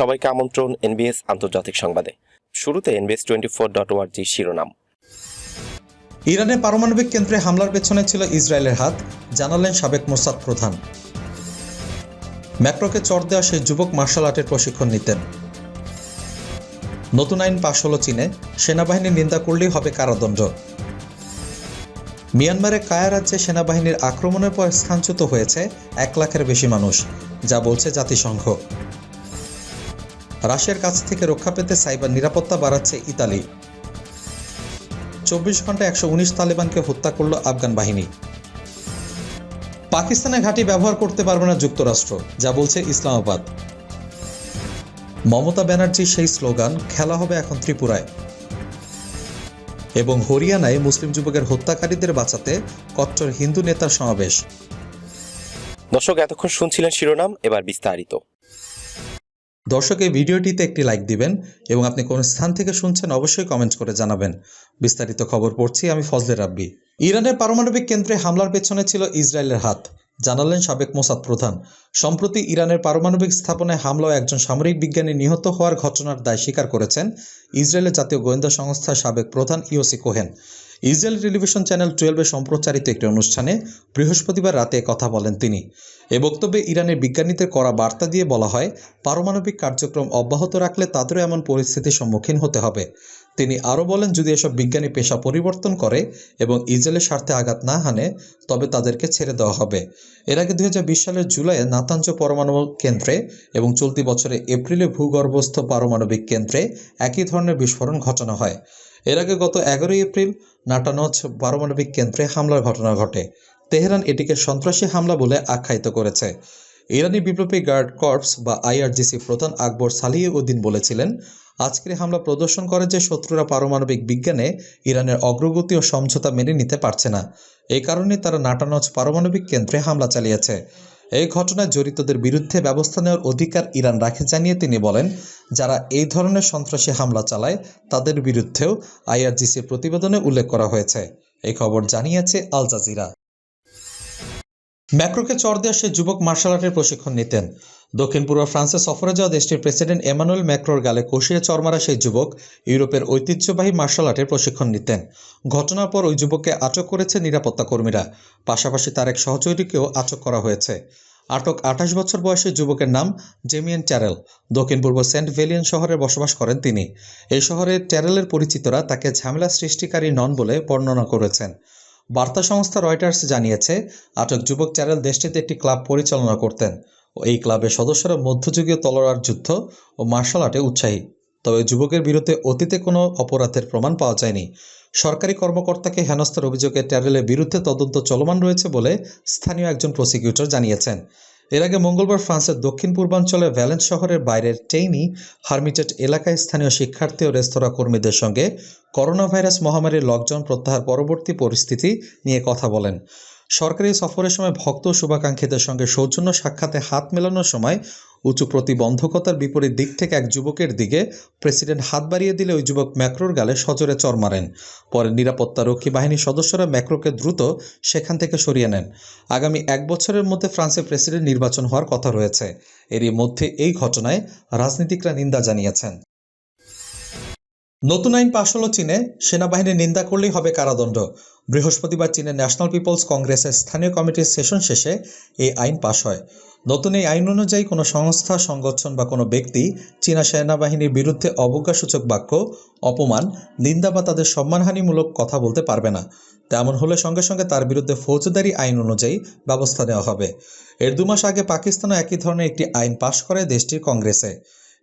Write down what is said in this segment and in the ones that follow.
সবাইকে আমন্ত্রণ এনবিএস আন্তর্জাতিক সংবাদে। শুরুতে এনবিএস টোয়েন্টি ফোর ডট ওয়ার্জি শিরোনাম। ইরানের পারমাণবিক কেন্দ্রে হামলার পেছনে ছিল ইসরায়েলের হাত, জানালেন সাবেক মোসাদ প্রধান। ম্যাক্রোকে চর দেওয়া সেই যুবক মার্শাল আর্টের প্রশিক্ষণ নিতেন। নতুন আইন পাশ হলো চীনে, সেনাবাহিনীর নিন্দা করলেই হবে কারাদণ্ড। মিয়ানমারে কায়া রাজ্যে সেনাবাহিনীর আক্রমণের পর স্থানচ্যুত হয়েছে এক লাখের বেশি মানুষ, যা বলছে জাতিসংঘ। রাশিয়ার কাছ থেকে রক্ষা পেতে সাইবার নিরাপত্তা বাড়াচ্ছে ইতালি। চব্বিশ ঘণ্টা একশো উনিশ তালেবানকে হত্যা করল আফগান বাহিনী। পাকিস্তানের ঘাঁটি ব্যবহার করতে পারবে না যুক্তরাষ্ট্র, যা বলছে ইসলামাবাদ। মমতা ব্যানার্জির সেই স্লোগান, খেলা হবে এখন ত্রিপুরায়। এবং হরিয়ানায় মুসলিম যুবকের হত্যাকারীদের বাঁচাতে কট্টর হিন্দু নেতার সমাবেশ। দর্শক, এতক্ষণ শুনছিলেন শিরোনাম, এবার বিস্তারিত। দর্শক, এই ভিডিওটিতে একটি লাইক দিবেন এবং আপনি কোন স্থান থেকে শুনছেন অবশ্যই কমেন্ট করে জানাবেন। বিস্তারিত খবর পড়ছি আমি ফজলে রাব্বি। ইরানের পারমাণবিক কেন্দ্রে হামলার পেছনে ছিল ইসরায়েলের হাত, জানালেন সাবেক মোসাদ প্রধান। সম্প্রতি ইরানের পারমাণবিক স্থাপনায় হামলা একজন সামরিক বিজ্ঞানী নিহত হওয়ার ঘটনার দায় স্বীকার করেছেন ইসরায়েলের জাতীয় গোয়েন্দা সংস্থার সাবেক প্রধান Yossi Cohen. Israel television channel টুয়েলভে সম্প্রচারিত একটি অনুষ্ঠানে বৃহস্পতিবার রাতে কথা বলেন তিনি। এ বক্তব্যে ইরানের বিজ্ঞানীদের করা বার্তা দিয়ে বলা হয়, পারমাণবিক কার্যক্রম অব্যাহত রাখলে তাদেরও এমন পরিস্থিতির সম্মুখীন হতে হবে। তিনি আরও বলেন, যদি এসব বিজ্ঞানী পেশা পরিবর্তন করে এবং ইসরায়েলের স্বার্থে আঘাত না হানে, তবে তাদেরকে ছেড়ে দেওয়া হবে। এর আগে দুই হাজার বিশ সালের জুলাইয়ে নাতাঞ্জ পরমাণু কেন্দ্রে এবং চলতি বছরে এপ্রিলে ভূগর্ভস্থ পারমাণবিক কেন্দ্রে একই ধরনের বিস্ফোরণ ঘটানো হয়। এর আগে গত এগারোই এপ্রিল নাটানজ পারমাণবিক কেন্দ্রে হামলার ঘটনা ঘটে। তেহরান এটিকে সন্ত্রাসী হামলা বলে আখ্যায়িত করেছে। ইরানি বিপ্লবী গার্ড কর্পস বা আইআরজিসি প্রধান আকবর সালিহ উদ্দিন বলেছিলেন, আজকের হামলা প্রদর্শন করে যে শত্রুরা পারমাণবিক বিজ্ঞানে ইরানের অগ্রগতি ও সমঝোতা মেনে নিতে পারছে না। এই কারণে তারা নাটানজ পারমাণবিক কেন্দ্রে হামলা চালিয়েছে। এই ঘটনায় জড়িতদের বিরুদ্ধে ব্যবস্থা নেওয়ার অধিকার ইরান রাখে জানিয়ে তিনি বলেন, যারা এই ধরনের সন্ত্রাসী হামলা চালায়, তাদের বিরুদ্ধেও আইআরজিসির প্রতিবেদনে উল্লেখ করা হয়েছে। এই খবর জানিয়েছে আল জাজিরা। ম্যাক্রোকে চর দেওয়া সে যুবক মার্শাল আর্টের প্রশিক্ষণ নিতেন। দক্ষিণ পূর্ব ফ্রান্সে সফরে যাওয়া দেশটির প্রেসিডেন্ট এমানুয়েল ম্যাক্রোর গালে কষিয়ে চর মারা সেই যুবক ইউরোপের ঐতিহ্যবাহী মার্শাল আর্টের প্রশিক্ষণ নিতেন। ঘটনার পর ওই যুবককে আটক করেছে নিরাপত্তা কর্মীরা। পাশাপাশি তার এক সহযোগীকেও আটক করা হয়েছে। আটক আঠাশ বছর বয়সী যুবকের নাম জেমিয়ান ট্যারেল। দক্ষিণ পূর্ব সেন্ট ভেলিয়ান শহরে বসবাস করেন তিনি। এই শহরে ট্যারেলের পরিচিতরা তাকে ঝামেলা সৃষ্টিকারী নন বলে বর্ণনা করেছেন। বার্তা সংস্থা রয়টার্স জানিয়েছে, আটক যুবক চ্যানেল দেশটিতে একটি ক্লাব পরিচালনা করতেন ও এই ক্লাবের সদস্যরা মধ্যযুগীয় তলোয়ার যুদ্ধ ও মার্শাল আর্টে উৎসাহী। তবে যুবকের বিরুদ্ধে অতীতে কোনো অপরাধের প্রমাণ পাওয়া যায়নি। সরকারি কর্মকর্তাকে হেনস্থার অভিযোগে ট্যারেলের বিরুদ্ধে তদন্ত চলমান রয়েছে বলে স্থানীয় একজন প্রসিকিউটর জানিয়েছেন। এর আগে মঙ্গলবার ফ্রান্সের দক্ষিণ পূর্বাঞ্চলে ভ্যালেন্স শহরের বাইরের টেইনি হার্মিটেড এলাকায় স্থানীয় শিক্ষার্থী ও রেস্তোরাঁ কর্মীদের সঙ্গে করোনা ভাইরাস মহামারীর লকডাউন প্রত্যাহার পরবর্তী পরিস্থিতি নিয়ে কথা বলেন। সরকারি সফরের সময় ভক্ত শুভাকাঙ্ক্ষীদের সঙ্গে সৌজন্য সাক্ষাতে হাত মেলানোর সময় উঁচু প্রতিবন্ধকতার বিপরীত দিক থেকে এক যুবকের দিকে প্রেসিডেন্ট হাত বাড়িয়ে দিলে ওই যুবক ম্যাক্রোর গালে সজোরে চর মারেন। পরে নিরাপত্তারক্ষী বাহিনীর সদস্যরা ম্যাক্রোকে দ্রুত সেখান থেকে সরিয়ে নেন। আগামী এক বছরের মধ্যে ফ্রান্সে প্রেসিডেন্ট নির্বাচন হওয়ার কথা রয়েছে। এরই মধ্যে এই ঘটনায় রাজনীতিকরা নিন্দা জানিয়েছেন। নতুন আইন পাশ হলো চীনে, সেনাবাহিনীর নিন্দা করলেই হবে কারাদণ্ড। বৃহস্পতিবার চীনের ন্যাশনাল পিপলস কংগ্রেসের স্থানীয় কমিটির সেশন শেষে এই আইন পাশ হয়। নতুন এই আইন অনুযায়ী কোনো সংস্থা, সংগঠন বা কোনো ব্যক্তি চীনা সেনাবাহিনীর বিরুদ্ধে অবজ্ঞাসূচক বাক্য, অপমান, নিন্দা বা তাদের সম্মানহানিমূলক কথা বলতে পারবে না। তেমন হলে সঙ্গে সঙ্গে তার বিরুদ্ধে ফৌজদারি আইন অনুযায়ী ব্যবস্থা নেওয়া হবে। এর দু মাস আগে পাকিস্তানও একই ধরনের একটি আইন পাশ করে দেশটির কংগ্রেসে।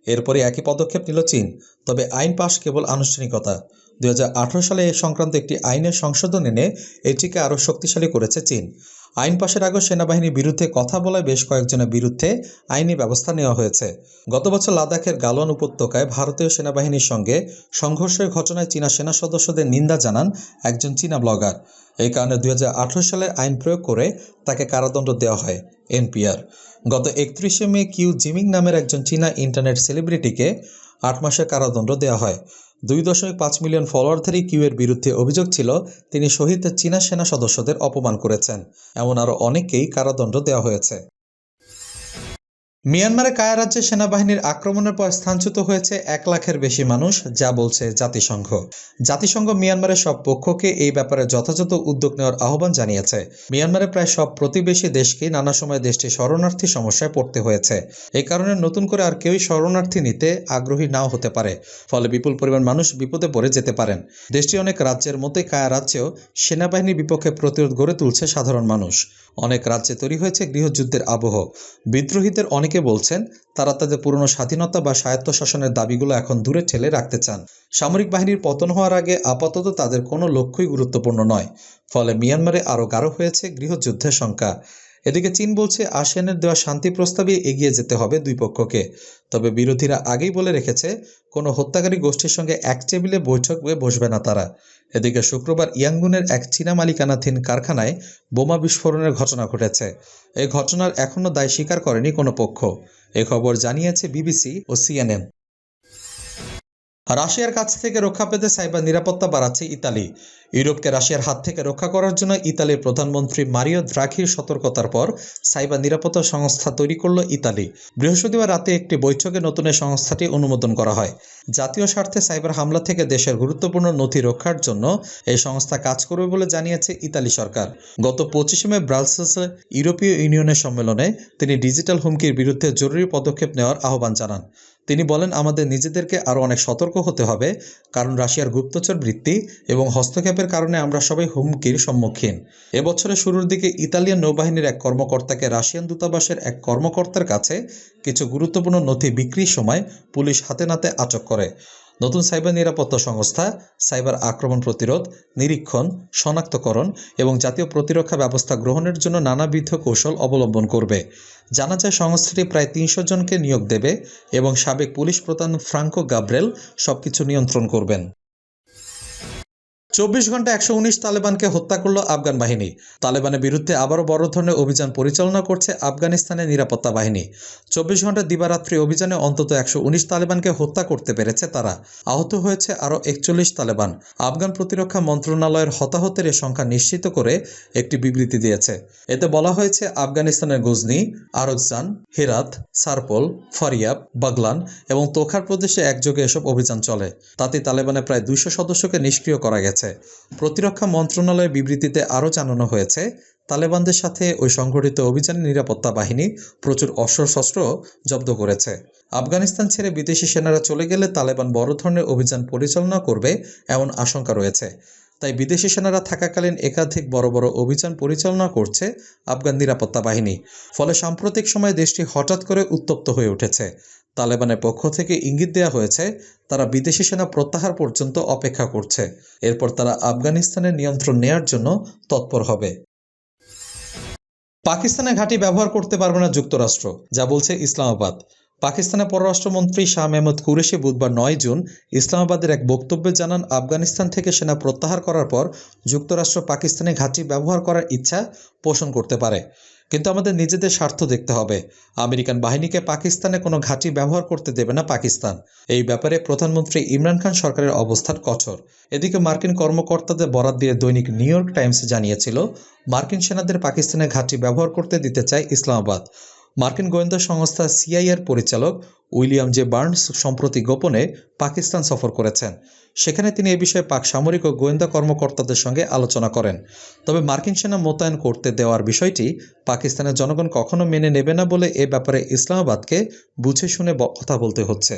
এরপরে একই পদক্ষেপ নিল চীন। তবে আইন পাশ কেবল আনুষ্ঠানিকতা। দুই হাজার আঠেরো সালে এ সংক্রান্ত একটি আইনের সংশোধন এনে এটিকে আরও শক্তিশালী করেছে চীন। আইন পাশের আগে সেনাবাহিনীর বিরুদ্ধে কথা বলায় বেশ কয়েকজনের বিরুদ্ধে আইনি ব্যবস্থা নেওয়া হয়েছে। গত বছর লাদাখের গালওয়ান উপত্যকায় ভারতীয় সেনাবাহিনীর সঙ্গে সংঘর্ষের ঘটনায় চীনা সেনা সদস্যদের নিন্দা জানান একজন চীনা ব্লগার। এই কারণে দু হাজার আঠারো সালের আইন প্রয়োগ করে তাকে কারাদণ্ড দেওয়া হয় এনপিআর। গত একত্রিশে মে কিউ জিমিং নামের একজন চীনা ইন্টারনেট সেলিব্রিটিকে আট মাসের কারাদণ্ড দেওয়া হয়। দুই দশমিক পাঁচ মিলিয়ন ফলোয়ারধারী কিউয়ের বিরুদ্ধে অভিযোগ ছিল, তিনি শহীদ চীনা সেনা সদস্যদের অপমান করেছেন। এমন আরও অনেককেই কারাদণ্ড দেওয়া হয়েছে। মিয়ানমারে কায়া রাজ্যে সেনাবাহিনীর আক্রমণের পর স্থানচ্যুত হয়েছে এক লাখের বেশি মানুষ, যা বলছে জাতিসংঘ। জাতিসংঘ মিয়ানমারের সব পক্ষকে এই ব্যাপারে যথাযথ উদ্যোগ নেওয়ার আহ্বান জানিয়েছে। মিয়ানমারে প্রায় সব প্রতিবেশী দেশকে নানা সময় দেশটি শরণার্থী সমস্যায় পড়তে হয়েছে। এই কারণে নতুন করে আর কেউই শরণার্থী নিতে আগ্রহী নাও হতে পারে। ফলে বিপুল পরিমাণ মানুষ বিপদে পড়ে যেতে পারেন। দেশটি অনেক রাজ্যের মতোই কায়া রাজ্যেও সেনাবাহিনীর বিপক্ষে প্রতিরোধ গড়ে তুলছে সাধারণ মানুষ। অনেক রাজ্যে তৈরি হয়েছে গৃহযুদ্ধের আবহ। বিদ্রোহীদের অনেকে বলছেন, তারা তাদের পুরনো স্বাধীনতা বা স্বায়ত্তশাসনের দাবিগুলো এখন দূরে ঠেলে রাখতে চান। সামরিক বাহিনীর পতন হওয়ার আগে আপাতত তাদের কোনো লক্ষ্যই গুরুত্বপূর্ণ নয়। ফলে মিয়ানমারে আরও গাঢ় হয়েছে গৃহযুদ্ধের সংখ্যা। এদিকে চীন বলছে আসিয়ানের দেওয়া শান্তি প্রস্তাবে এগিয়ে যেতে হবে দুই পক্ষকে। তবে বিরোধীরা আগেই বলে রেখেছে, কোনো হত্যাকারী গোষ্ঠীর সঙ্গে এক টেবিলে বৈঠক হয়ে বসবে না তারা। এদিকে শুক্রবার ইয়াঙ্গুনের এক চীনা মালিকানাধীন কারখানায় বোমা বিস্ফোরণের ঘটনা ঘটেছে। এই ঘটনার এখনও দায় স্বীকার করেনি কোনো পক্ষ। এ খবর জানিয়েছে বিবিসি ও সিএনএন। রাশিয়ার কাছ থেকে রক্ষা পেতে সাইবার নিরাপত্তা বাড়াচ্ছে ইতালি। ইউরোপকে রাশিয়ার হাত থেকে রক্ষা করার জন্য ইতালির প্রধানমন্ত্রী মারিও দ্রাঘির সতর্কতার পর সাইবার নিরাপত্তা সংস্থা তৈরি করল ইতালি। বৃহস্পতিবার রাতে একটি বৈঠকে নতুন এই সংস্থাটি অনুমোদন করা হয়। জাতীয় স্বার্থে সাইবার হামলা থেকে দেশের গুরুত্বপূর্ণ নথি রক্ষার জন্য এই সংস্থা কাজ করবে বলে জানিয়েছে ইতালি সরকার। গত পঁচিশে মে ব্রাসেলসে ইউরোপীয় ইউনিয়নের সম্মেলনে তিনি ডিজিটাল হুমকির বিরুদ্ধে জরুরি পদক্ষেপ নেওয়ার আহ্বান জানান। তিনি বলেন, আমাদের নিজেদেরকে আরও অনেক সতর্ক হতে হবে, কারণ রাশিয়ার গুপ্তচর বৃত্তি এবং হস্তক্ষেপের কারণে আমরা সবাই হুমকির সম্মুখীন। এবছরের শুরুর দিকে ইতালিয়ান নৌবাহিনীর এক কর্মকর্তাকে রাশিয়ান দূতাবাসের এক কর্মকর্তার কাছে কিছু গুরুত্বপূর্ণ নথি বিক্রির সময় পুলিশ হাতে নাতে আটক করে। নতুন সাইবার নিরাপত্তা সংস্থা, সাইবার আক্রমণ প্রতিরোধ, নিরীক্ষণ, শনাক্তকরণ এবং জাতীয় প্রতিরক্ষা ব্যবস্থা গ্রহণের জন্য নানাবিধ কৌশল অবলম্বন করবে। জানা যায়, সংস্থাটি প্রায় তিনশো জনকে নিয়োগ দেবে এবং সাবেক পুলিশ প্রধান ফ্রাঙ্কো গাব্রেল সবকিছু নিয়ন্ত্রণ করবেন। চব্বিশ ঘণ্টা একশো উনিশ তালেবানকে হত্যা করল আফগান বাহিনী। তালেবানের বিরুদ্ধে আবারও বড় ধরনের অভিযান পরিচালনা করছে আফগানিস্তানের নিরাপত্তা বাহিনী। চব্বিশ ঘণ্টা দিবারাত্রি অভিযানে অন্তত একশো উনিশ তালেবানকে হত্যা করতে পেরেছে তারা। আহত হয়েছে আরও একচল্লিশ তালেবান। আফগান প্রতিরক্ষা মন্ত্রণালয়ের হতাহতের এ সংখ্যা নিশ্চিত করে একটি বিবৃতি দিয়েছে। এতে বলা হয়েছে, আফগানিস্তানের গজনি আরকজান হেরাত, সারপোল, ফারিয়াব, বাগলান এবং তোখার প্রদেশে একযোগে এসব অভিযান চলে। তাতে তালেবানের প্রায় দুইশো সদস্যকে নিষ্ক্রিয় করা গেছে। প্রতিরক্ষা মন্ত্রণালয়ের বিবৃতিতে আরও জানানো হয়েছে, তালেবানদের সাথে ওই সংগঠিত অভিযানে নিরাপত্তা বাহিনী প্রচুর অস্ত্রশস্ত্র জব্দ করেছে। আফগানিস্তান ছেড়ে বিদেশি সেনারা চলে গেলে তালেবান বড় ধরনের অভিযান পরিচালনা করবে এমন আশঙ্কা রয়েছে। তাই বিদেশি সেনারা থাকাকালীন একাধিক বড় বড় অভিযান পরিচালনা করছে আফগান নিরাপত্তা বাহিনী। ফলে সাম্প্রতিক সময়ে দেশটি হঠাৎ করে উত্তপ্ত হয়ে উঠেছে। তালেবানের পক্ষ থেকে ইঙ্গিত দেওয়া হয়েছে, তারা বিদেশি সেনা প্রত্যাহার পর্যন্ত অপেক্ষা করছে। এরপর তারা আফগানিস্তানের নিয়ন্ত্রণ নেয়ার জন্য তৎপর হবে। পাকিস্তানের ঘাঁটি ব্যবহার করতে পারবে না যুক্তরাষ্ট্র, যা বলছে ইসলামাবাদ। পাকিস্তানের পররাষ্ট্রমন্ত্রী শাহ মেহমুদ কুরেশি বুধবার নয় জুন ইসলামাবাদের এক বক্তব্যে জানান, আফগানিস্তান থেকে সেনা প্রত্যাহার করার পর যুক্তরাষ্ট্র পাকিস্তানে ঘাঁটি ব্যবহার করার ইচ্ছা পোষণ করতে পারে। কিন্তু আমাদের নিজেদের স্বার্থ দেখতে হবে। আমেরিকান বাহিনীকে পাকিস্তানে কোনো ঘাঁটি ব্যবহার করতে দেবে না পাকিস্তান। এই ব্যাপারে প্রধানমন্ত্রী ইমরান খান সরকারের অবস্থান কঠোর। এদিকে মার্কিন কর্মকর্তাদের বরাত দিয়ে দৈনিক নিউ ইয়র্ক টাইমস জানিয়েছিল, মার্কিন সেনাদের পাকিস্তানে ঘাঁটি ব্যবহার করতে দিতে চায় ইসলামাবাদ। মার্কিন গোয়েন্দা সংস্থা সিআইএর পরিচালক উইলিয়াম জে বার্নস সম্প্রতি গোপনে পাকিস্তান সফর করেছেন। সেখানে তিনি এ বিষয়ে পাক সামরিক ও গোয়েন্দা কর্মকর্তাদের সঙ্গে আলোচনা করেন। তবে মার্কিন সেনা মোতায়েন করতে দেওয়ার বিষয়টি পাকিস্তানের জনগণ কখনো মেনে নেবে না বলে এ ব্যাপারে ইসলামাবাদকে বুঝে শুনে কথা বলতে হচ্ছে।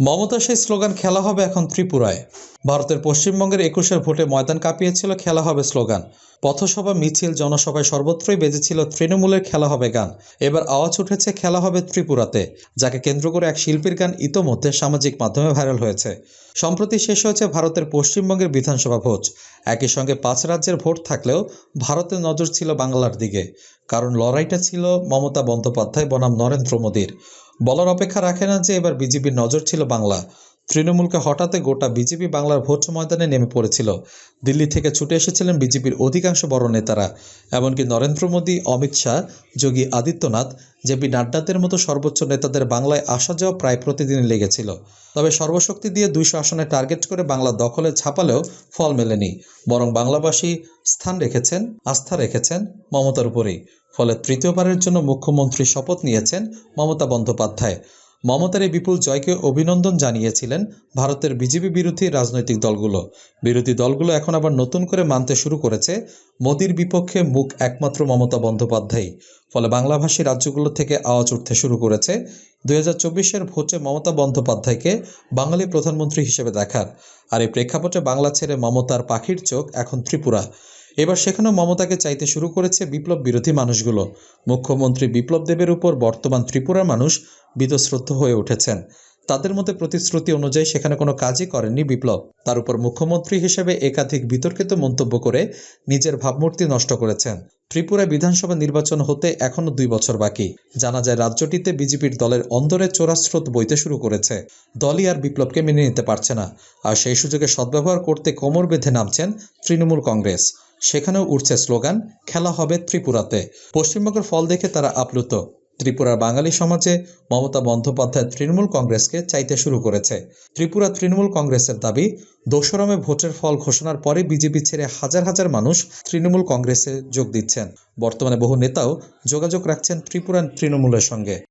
মমতা সেই স্লোগান, খেলা হবে এখন ত্রিপুরায়। ভারতের পশ্চিমবঙ্গের একুশের ভোটে ময়দান কাঁপিয়েছিল, খেলা হবে স্লোগান। পথসভা, মিছিল, জনসভায় সর্বত্রই বেজেছিল তৃণমূলের খেলা হবে গান। এবার আওয়াজ উঠেছে, খেলা হবে ত্রিপুরাতে যাকে কেন্দ্র করে এক শিল্পীর গান ইতোমধ্যে সামাজিক মাধ্যমে ভাইরাল হয়েছে। সম্প্রতি শেষ হয়েছে ভারতের পশ্চিমবঙ্গের বিধানসভা ভোট। একই সঙ্গে পাঁচ রাজ্যের ভোট থাকলেও ভারতের নজর ছিল বাংলার দিকে। কারণ লড়াইটা ছিল মমতা বন্দ্যোপাধ্যায়, বনাম নরেন্দ্র মোদীর। বলার অপেক্ষা রাখে না যে এবার বিজেপির নজর ছিল বাংলা। তৃণমূলকে হঠাতে গোটা বিজেপি বাংলার ভোট ময়দানে নেমে পড়েছিল। দিল্লি থেকে ছুটে এসেছিলেন বিজেপির অধিকাংশ বড় নেতারা। এমনকি নরেন্দ্র মোদী, অমিত শাহ, যোগী আদিত্যনাথ, জেপি নাড্ডাদের মতো সর্বোচ্চ নেতাদের বাংলায় আসা যাওয়া প্রায় প্রতিদিনই লেগেছিল। তবে সর্বশক্তি দিয়ে দুইশো আসনে টার্গেট করে বাংলা দখলে ছাপালেও ফল মেলেনি। বরং বাংলাবাসী স্থান রেখেছেন, আস্থা রেখেছেন মমতার উপরেই। ফলে তৃতীয়বারের জন্য মুখ্যমন্ত্রী শপথ নিয়েছেন মমতা বন্দ্যোপাধ্যায়। মমতার এই বিপুল জয়কে অভিনন্দন জানিয়েছিলেন ভারতের বিজেপি বিরোধী রাজনৈতিক দলগুলো। বিরোধী দলগুলো এখন আবার নতুন করে মানতে শুরু করেছে। মোদির বিপক্ষে মুখ একমাত্র মমতা বন্দ্যোপাধ্যায় ফলে বাংলাভাষী রাজ্যগুলো থেকে আওয়াজ উঠতে শুরু করেছে। দুই হাজার চব্বিশের ভোটে মমতা বন্দ্যোপাধ্যায়কে বাঙালি প্রধানমন্ত্রী হিসেবে দেখার। আর এই প্রেক্ষাপটে বাংলা ছেড়ে মমতার পাখির চোখ এখন ত্রিপুরা। এবার সেখানেও মমতাকে চাইতে শুরু করেছে বিপ্লব বিরোধী মানুষগুলো। মুখ্যমন্ত্রী বিপ্লব দেবের উপর বর্তমান ত্রিপুরার মানুষ বীতশ্রদ্ধ হয়ে উঠেছেন। তাদের মধ্যে প্রতিশ্রুতি অনুযায়ী সেখানে কোনো কাজই করেননি বিপ্লব। তার উপর মুখ্যমন্ত্রী হিসেবে একাধিক বিতর্কিত মন্তব্য করে নিজের ভাবমূর্তি নষ্ট করেছেন। ত্রিপুরায় বিধানসভা নির্বাচন হতে এখনও দুই বছর বাকি। জানা যায়, রাজ্যটিতে বিজেপির দলের অন্দরে চোরাস্রোত বইতে শুরু করেছে। দলই আর বিপ্লবকে মেনে নিতে পারছে না। আর সেই সুযোগে সদ্ব্যবহার করতে কোমর বেঁধে নামছেন তৃণমূল কংগ্রেস। সেখানেও উঠছে স্লোগান, খেলা হবে ত্রিপুরাতে। পশ্চিমবঙ্গের ফল দেখে তারা আপ্লুত। ত্রিপুরার বাঙালি সমাজে মমতা বন্দ্যোপাধ্যায় তৃণমূল কংগ্রেসকে চাইতে শুরু করেছে। ত্রিপুরা তৃণমূল কংগ্রেসের দাবি, দোসরমে ভোটের ফল ঘোষণার পরে বিজেপি ছেড়ে হাজার হাজার মানুষ তৃণমূল কংগ্রেসে যোগ দিচ্ছেন। বর্তমানে বহু নেতাও যোগাযোগ রাখছেন ত্রিপুরা তৃণমূলের সঙ্গে।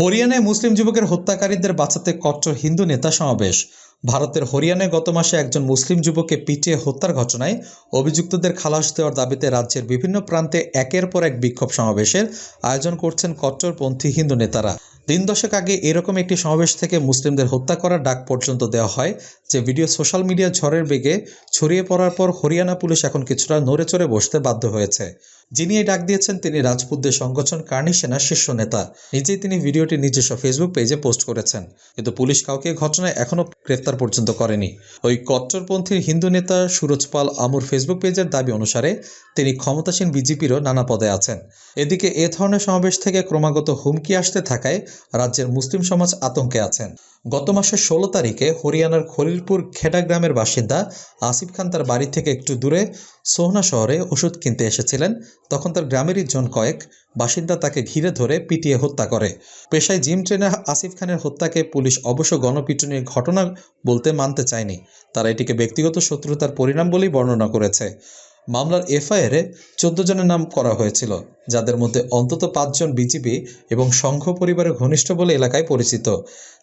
হরিয়ানায় মুসলিম যুবকের হত্যাকারীদের বাঁচাতে কট্টর হিন্দু নেতা সমাবেশ। ভারতের হরিয়ানায় গত মাসে একজন মুসলিম যুবককে পিটিয়ে হত্যার ঘটনায় অভিযুক্তদের খালাস দেওয়ার দাবিতে রাজ্যের বিভিন্ন প্রান্তে একের পর এক বিক্ষোভ সমাবেশের আয়োজন করছেন কট্টরপন্থী হিন্দু নেতারা। দিন দশেক আগে এরকম একটি সমাবেশ থেকে মুসলিমদের হত্যা করার ডাক পর্যন্ত দেওয়া হয়, যে ভিডিও সোশ্যাল মিডিয়া ঝড়ের বেগে ছড়িয়ে পড়ার পর হরিয়ানা পুলিশ এখন কিছুটা নড়ে চড়ে বসতে বাধ্য হয়েছে। যিনি এই ডাক দিয়েছেন তিনি রাজপুতদের সংগঠন কার্নি সেনার শীর্ষ নেতা। নিজেই তিনি ভিডিওটি নিজস্ব ফেসবুক পেজে পোস্ট করেছেন। কিন্তু পুলিশ কাউকে ঘটনায় এখনও গ্রেফতার পর্যন্ত করেনি। ওই কট্টরপন্থীর হিন্দু নেতা সুরজ পাল আমুর ফেসবুক পেজের দাবি অনুসারে তিনি ক্ষমতাসীন বিজেপিরও নানা পদে আছেন। এদিকে এ ধরনের সমাবেশ থেকে ক্রমাগত হুমকি আসতে থাকায় রাজ্যের মুসলিম সমাজ আতঙ্কে আছেন। গত মাসের ষোলো তারিখে হরিয়ানার খলিলপুর খেডা গ্রামের বাসিন্দা আসিফ খান তার বাড়ি থেকে একটু দূরে সোহনা শহরে ওষুধ কিনতে এসেছিলেন। তখন তার গ্রামেরই জন কয়েক বাসিন্দা তাকে ঘিরে ধরে পিটিয়ে হত্যা করে। পেশায় জিম ট্রেনার আসিফ খানের হত্যাকে পুলিশ অবশ্য গণপিটুনির ঘটনা বলতে মানতে চায়নি। তারা এটিকে ব্যক্তিগত শত্রুতার পরিণাম বলেই বর্ণনা করেছে। মামলার এফআইআরে চোদ্দ জনের নাম করা হয়েছিল, যাদের মধ্যে অন্তত পাঁচজন বিজিবি এবং সংঘ পরিবারের ঘনিষ্ঠ বলে এলাকায় পরিচিত।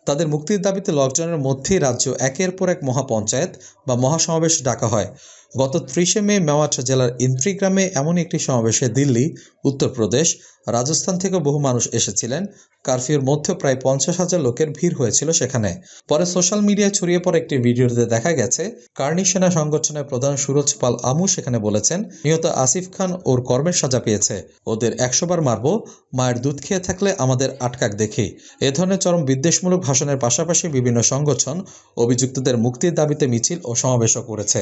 তাদের মুক্তির দাবিতে লকডাউনের মধ্যেই রাজ্য একের পর এক মহাপঞ্চায়েত বা মহাসমাবেশ ডাকা হয়। গত ত্রিশে মে মেওয়াট জেলার ইন্দ্রি গ্রামে এমন একটি সমাবেশে দিল্লি, উত্তরপ্রদেশ, রাজস্থান থেকে বহু মানুষ এসেছিলেন। কারফিউর মধ্যে প্রায় পঞ্চাশ হাজার লোকের ভিড় হয়েছিল সেখানে। পরে সোশ্যাল মিডিয়ায় ছড়িয়ে পড়ে একটি ভিডিওতে দেখা গেছে, কার্নি সেনা সংগঠনের প্রধান সুরজ পাল আমু সেখানে বলেছেন, নিহত আসিফ খান ওর কর্মের সাজা পেয়েছে। ওদের একশো বার মারবো, মায়ের দুধ খেয়ে থাকলে আমাদের আটকাক দেখি। এ ধরনের চরম বিদ্বেষমূলক ভাষণের পাশাপাশি বিভিন্ন সংগঠন অভিযুক্তদের মুক্তির দাবিতে মিছিল ও সমাবেশও করেছে।